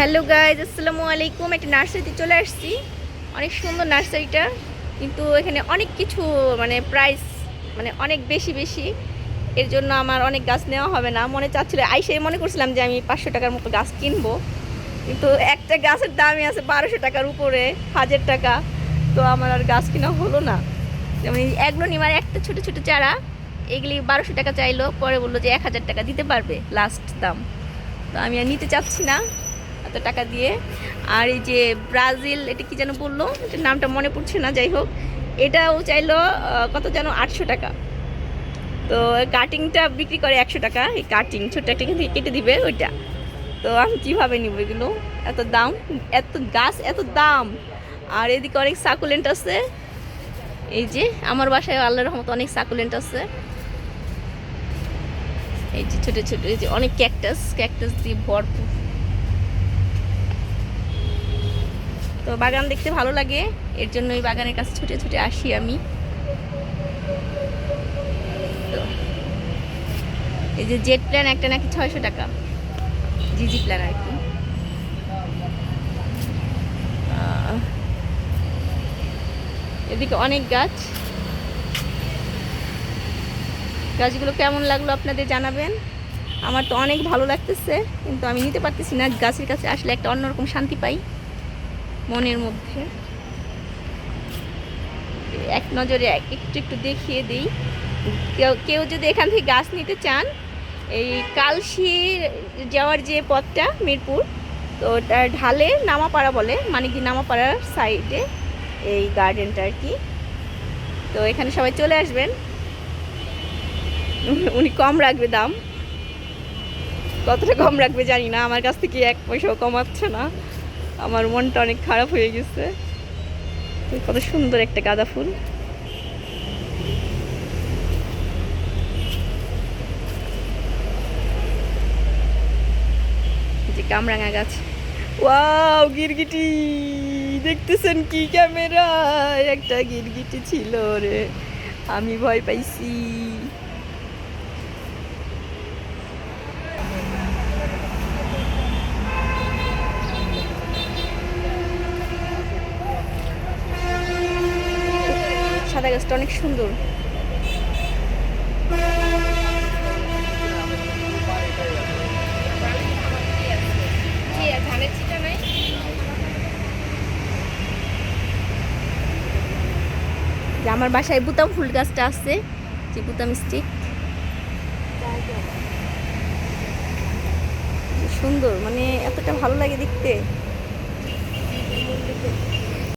Hello guys আসসালামু আলাইকুম। একটা নার্সারিতে চলে আসছি। অনেক সুন্দর নার্সারিটা, কিন্তু এখানে অনেক কিছু মানে প্রাইস মানে অনেক বেশি বেশি। এর জন্য আমার অনেক গাছ নেওয়া হবে না। মনে চাচ্ছিল আইসে মনে করছিলাম যে আমি পাঁচশো টাকার মতো গাছ কিনবো। কিন্তু একটা গাছের দামই আছে বারোশো টাকার উপরে, হাজার টাকা। তো আমার আর গাছ কিনা হলো না। যেমন এগুলো নিমার একটা ছোট ছোট চারা, এগুলি বারোশো টাকা চাইলো, পরে বলল যে এক হাজার টাকা দিতে পারবে লাস্ট দাম। তো আমি আর নিতে চাচ্ছি না। এত টাকা দিয়ে। আর এই যে ব্রাজিল, এটা কি যেন বলল? এটার নামটা মনে পড়ছে না, যাই হোক। এটাও চাইলো কত যেন, আটশো টাকা। তো কাটিংটা বিক্রি করে একশো টাকা। এই কাটিং, ছোট্ট একটা কেটে দিবে ওইটা। তো আমি কীভাবে নিব এগুলো? এত দাম? এত গাছ, এত দাম! আর এদিকে অনেক সাকুলেন্ট আছে। এই যে, আমার বাসায় আল্লাহর রহমত অনেক সাকুলেন্ট আছে। এই যে ছোটো ছোটো, এই যে অনেক ক্যাকটাস। ক্যাকটাস দিয়ে ভরপুর। তো বাগান দেখতে ভালো লাগে। এর জন্য এই বাগানের কাছে ছুটে ছুটে আসি আমি। তো, এই যে জেট প্ল্যান একটা নাকি ছয়শো টাকা। জিজি প্ল্যান আর কি। এদিকে অনেক গাছ। গাছগুলো কেমন লাগল আপনাদের জানাবেন? আমার তো অনেক ভালো লাগতেছে, কিন্তু আমি নিতে পারতেছি না। গাছের কাছে আসলে একটা অন্যরকম শান্তি পাই। মনের মধ্যে। এক নজরে এক- একটু একটু দেখিয়ে দিই। কেউ যদি এখান থেকে গাছ নিতে চান, এই কালশি যাওয়ার যে পথটা মিরপুর, তো ঢালে নামাপাড়া বলে মানে কি নামাপাড়ার সাইডে এই গার্ডেনটা আর কি। তো এখানে সবাই চলে আসবেন। উনি কম রাখবে দাম। কতটা কম রাখবে জানি না, আমার কাছ থেকে এক পয়সাও কমাচ্ছে না। আমার মনটা অনেক খারাপ হয়ে গেছে। কত সুন্দর একটা গাঁদা ফুল। যে কামরাঙা গাছ। ওয়াও, গিরগিটি! দেখতেছেন কি ক্যামেরা একটা গিরগিটি ছিল রে। আমি ভয় পাইছি। সাদা গাছটা অনেক সুন্দর। আমার বাসায় বুতাম ফুল গাছটা আছে, যে বুতাম স্টিক সুন্দর মানে এতটা ভালো লাগে দেখতে।